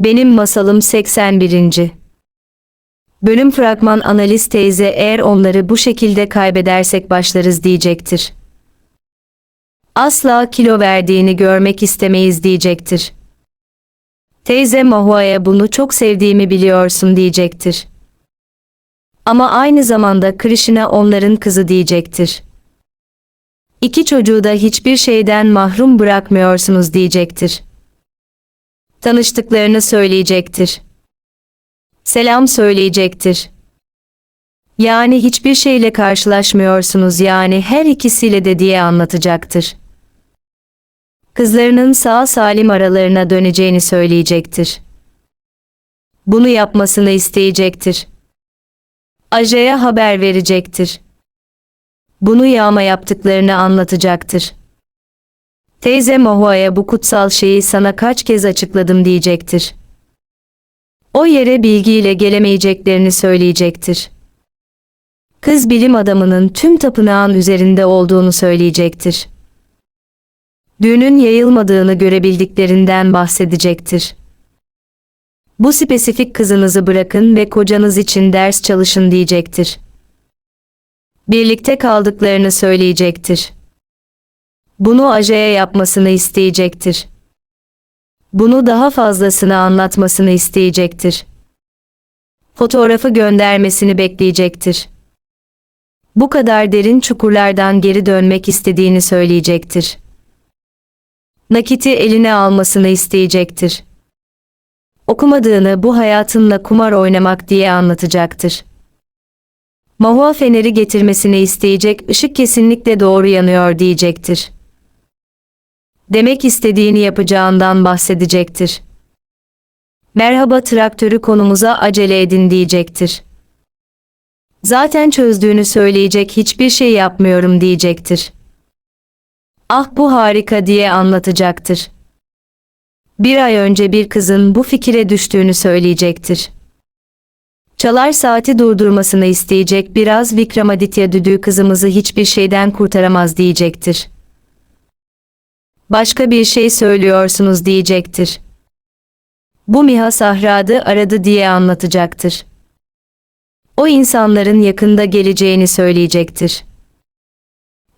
Benim Masalım 81. Bölüm fragman analiz teyze eğer onları bu şekilde kaybedersek başlarız diyecektir. Asla kilo verdiğini görmek istemeyiz diyecektir. Teyze Mahua'ya bunu çok sevdiğimi biliyorsun diyecektir. Ama aynı zamanda Krishna onların kızı diyecektir. İki çocuğu da hiçbir şeyden mahrum bırakmıyorsunuz diyecektir. Tanıştıklarını söyleyecektir. Selam söyleyecektir. Yani hiçbir şeyle karşılaşmıyorsunuz yani her ikisiyle de diye anlatacaktır. Kızlarının sağ salim aralarına döneceğini söyleyecektir. Bunu yapmasını isteyecektir. Ajay'a haber verecektir. Bunu yağma yaptıklarını anlatacaktır. Teyze Mahua'ya bu kutsal şeyi sana kaç kez açıkladım diyecektir. O yere bilgiyle gelemeyeceklerini söyleyecektir. Kız bilim adamının tüm tapınağın üzerinde olduğunu söyleyecektir. Düğünün yayılmadığını görebildiklerinden bahsedecektir. Bu spesifik kızınızı bırakın ve kocanız için ders çalışın diyecektir. Birlikte kaldıklarını söyleyecektir. Bunu Ajay'a yapmasını isteyecektir. Bunu daha fazlasını anlatmasını isteyecektir. Fotoğrafı göndermesini bekleyecektir. Bu kadar derin çukurlardan geri dönmek istediğini söyleyecektir. Nakiti eline almasını isteyecektir. Okumadığını bu hayatınla kumar oynamak diye anlatacaktır. Mahua feneri getirmesini isteyecek, ışık kesinlikle doğru yanıyor diyecektir. Demek istediğini yapacağından bahsedecektir. Merhaba traktörü konumuza acele edin diyecektir. Zaten çözdüğünü söyleyecek hiçbir şey yapmıyorum diyecektir. Ah bu harika diye anlatacaktır. Bir ay önce bir kızın bu fikire düştüğünü söyleyecektir. Çalar saati durdurmasını isteyecek biraz Vikramaditya düdüğü kızımızı hiçbir şeyden kurtaramaz diyecektir. Başka bir şey söylüyorsunuz diyecektir. Bu Miha Sahra'dı aradı diye anlatacaktır. O insanların yakında geleceğini söyleyecektir.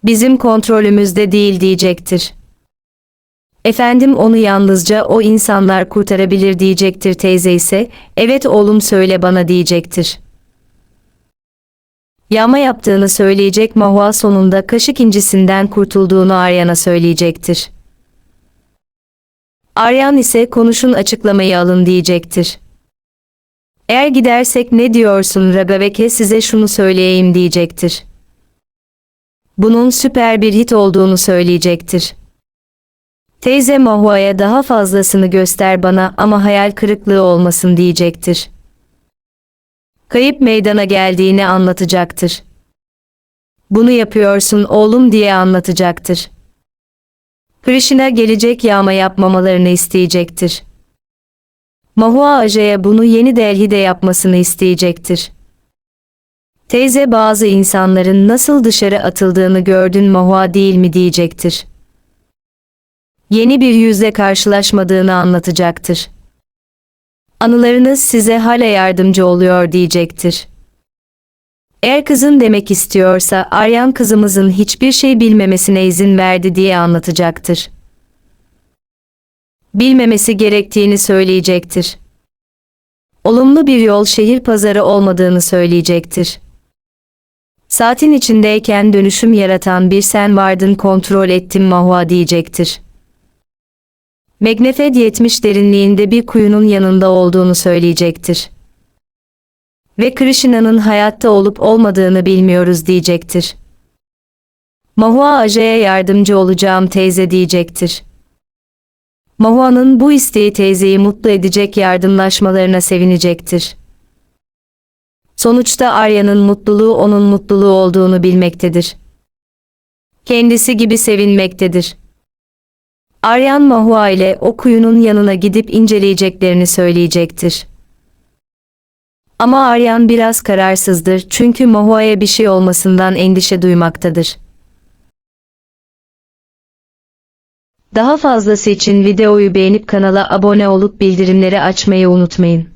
Bizim kontrolümüzde değil diyecektir. Efendim onu yalnızca o insanlar kurtarabilir diyecektir teyze ise, evet oğlum söyle bana diyecektir. Yağma yaptığını söyleyecek Mahua sonunda kaşık incisinden kurtulduğunu Aryan'a söyleyecektir. Aryan ise konuşun açıklamayı alın diyecektir. Eğer gidersek ne diyorsun Ragaveke size şunu söyleyeyim diyecektir. Bunun süper bir hit olduğunu söyleyecektir. Teyze Mahua'ya daha fazlasını göster bana ama hayal kırıklığı olmasın diyecektir. Kayıp meydana geldiğini anlatacaktır. Bunu yapıyorsun oğlum diye anlatacaktır. Krishna gelecek yağma yapmamalarını isteyecektir. Mahua Ajay'a bunu yeni Delhi'de yapmasını isteyecektir. Teyze bazı insanların nasıl dışarı atıldığını gördün Mahua değil mi diyecektir. Yeni bir yüzle karşılaşmadığını anlatacaktır. Anılarınız size hala yardımcı oluyor diyecektir. Eğer kızın demek istiyorsa Aryan kızımızın hiçbir şey bilmemesine izin verdi diye anlatacaktır. Bilmemesi gerektiğini söyleyecektir. Olumlu bir yol şehir pazarı olmadığını söyleyecektir. Saatin içindeyken dönüşüm yaratan bir sen vardın kontrol ettim Mahua diyecektir. Megnefed 70 derinliğinde bir kuyunun yanında olduğunu söyleyecektir. Ve Krishna'nın hayatta olup olmadığını bilmiyoruz diyecektir. Mahua Ajay'a yardımcı olacağım teyze diyecektir. Mahua'nın bu isteği teyzeyi mutlu edecek yardımlaşmalarına sevinecektir. Sonuçta Arya'nın mutluluğu onun mutluluğu olduğunu bilmektedir. Kendisi gibi sevinmektedir. Aryan Mahua ile o kuyunun yanına gidip inceleyeceklerini söyleyecektir. Ama Aryan biraz kararsızdır çünkü Mahua'ya bir şey olmasından endişe duymaktadır. Daha fazlası için videoyu beğenip kanala abone olup bildirimleri açmayı unutmayın.